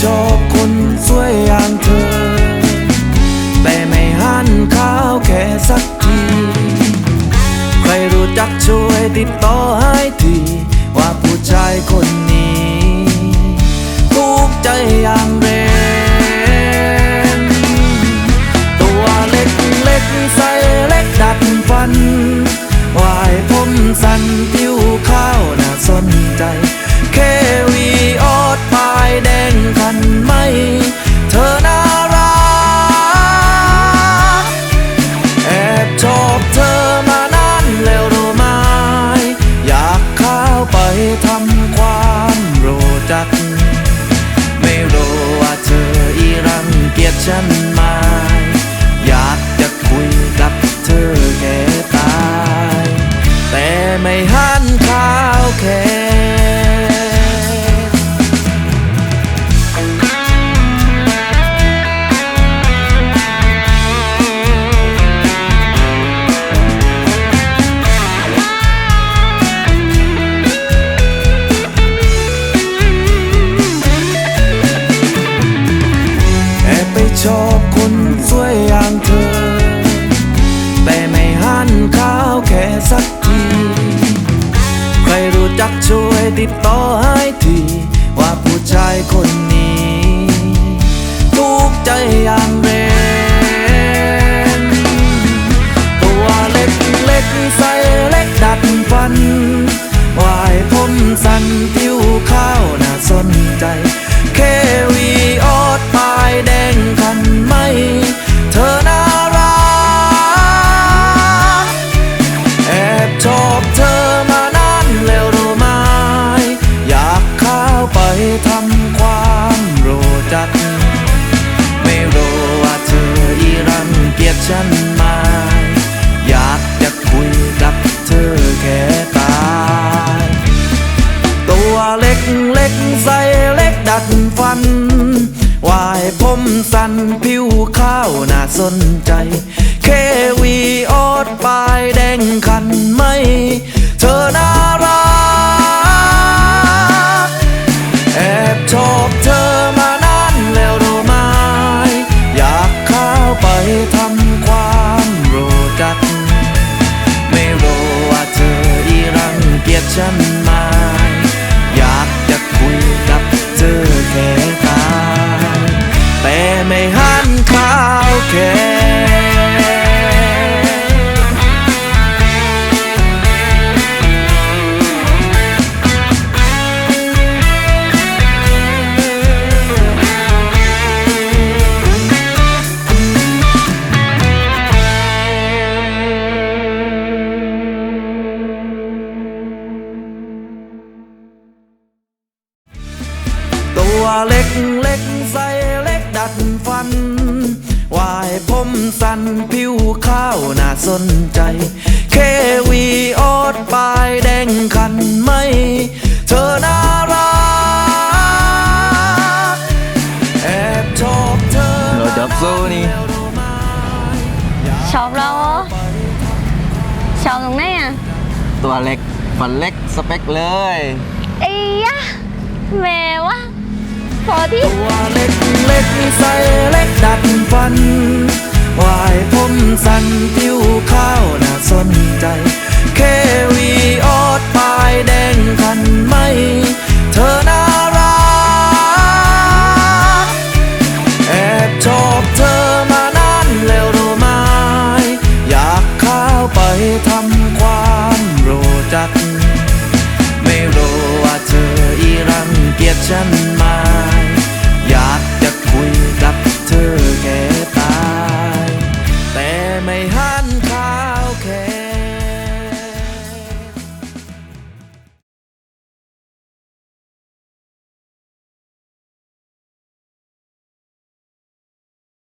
ชอบคนสวยอย่างเธอ แต่ไม่หันข้าวแค่สักที ใครรู้จักช่วยติดต่อให้ที ว่าผู้ชายคนนี้ ถูกใจอย่างแรงตัวเล็กเล็กใส งเติดต่อให้ที ว่าผู้ชายคนนี้ มสันผิวข้าวน่าสนใจ เควีออดปลายแดงคันไหมเธอน่ารัก แอบชอบเธอมานานแล้วโรู้ไหมอยากเข้าไปทำความรู้จัก ไม่รู้ว่าเธออีรังเกียจฉัน ตัวเล็กเล็กใส่เล็กดัดฟันวายผมสันผิวข้าวน่าสนใจ เควีออดปลายแดงคันไหมเธอน่ารักแอบชอบเธอเราจับสู้นี่แล้วรู้ไหมชอบเราเหรอชอบตรงไหนอะ ตัวเล็กฟันเล็กสเปคเลย ไอ้ยะแม่วะ พอที่ตัวเล็กเล็กใส่เล็กดัดฟันวายผมสันผิวข้าวน่าสนใจเควีออดปลายแดงคันไหม เธอน่ารักแอบชอบเธอมานานแล้วรู้ไหมอยากเข้าไปทำความรู้จัก ไม่รู้ว่าเธออีรังเกียจฉัน